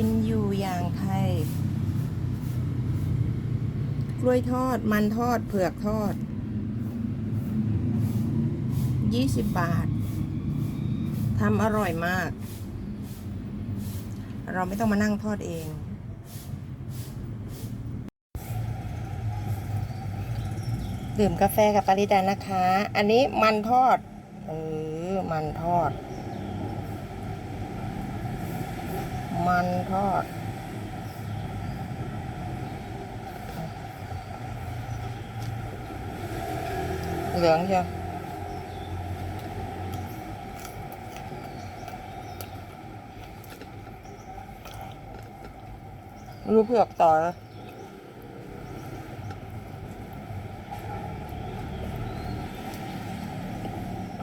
กินอยู่อย่างไทยกล้วยทอดมันทอดเผือกทอด 20 บาททำอร่อยมาก เราไม่ต้องมานั่งทอดเอง ดื่มกาแฟกับปาริดานะคะ อันนี้มันทอด เออ มันทอด มันทอดเหลืองเชียวไม่รู้เผือกต่อนะ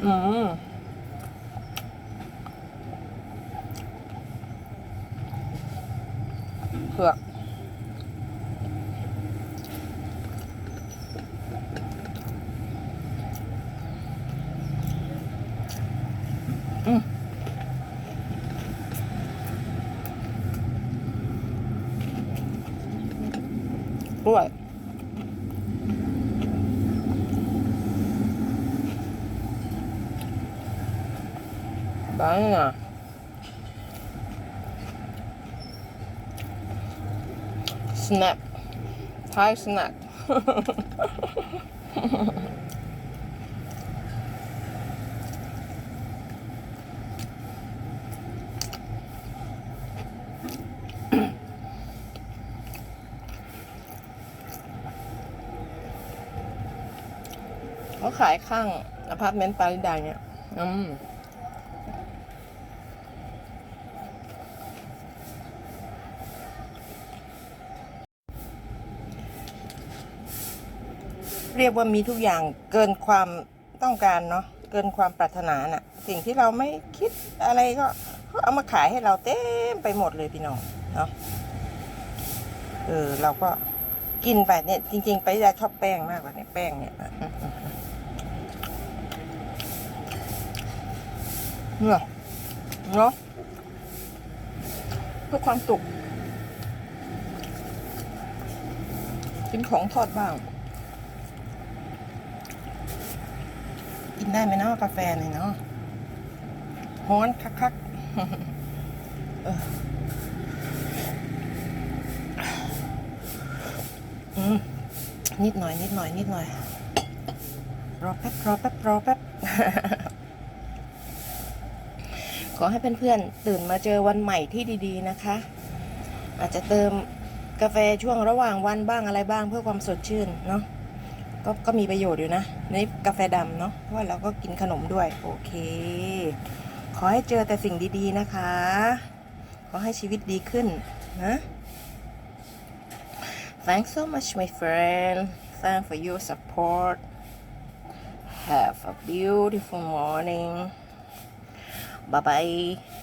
อืม เผือกอืมกล้วยบางอะ snap Thai snack เขาขายข้างอพาร์ตเมนต์ปาริดาเนี่ย อืม เรียกว่ามีทุกอย่างเกินความต้องการเนาะเกินความปรารถนาน่ะ สิ่งที่เราไม่คิดอะไรก็เขาเอามาขายให้เราเต็มไปหมดเลยพี่น้องเนาะเออเราก็กินไปเนี่ย จริง ๆ ไปยาชอบแป้งมากกว่าเนี่ยแป้งเนี่ยเนาะเนาะเพื่อความสุขกินของทอดบ้าง กินได้ไหมเนาะกาแฟเนี่ยเนาะฮ้อนคักๆเออนิดหน่อยนิดหน่อยนิดหน่อย รอแป๊บรอแป๊บรอแป๊บขอให้เพื่อนๆตื่นมาเจอวันใหม่ที่ดีๆนะคะ อาจจะเติมกาแฟช่วงระหว่างวันบ้างอะไรบ้างเพื่อความสดชื่นเนาะ ก็ก็มีประโยชน์อยู่นะนี่กาแฟดำเนาะเพราะว่าเราก็กินขนมด้วย โอเค ขอให้เจอแต่สิ่งดีๆนะคะ ขอให้ชีวิตดีขึ้นนะ Thanks so much my friend thanks for your support have a beautiful morning Bye bye.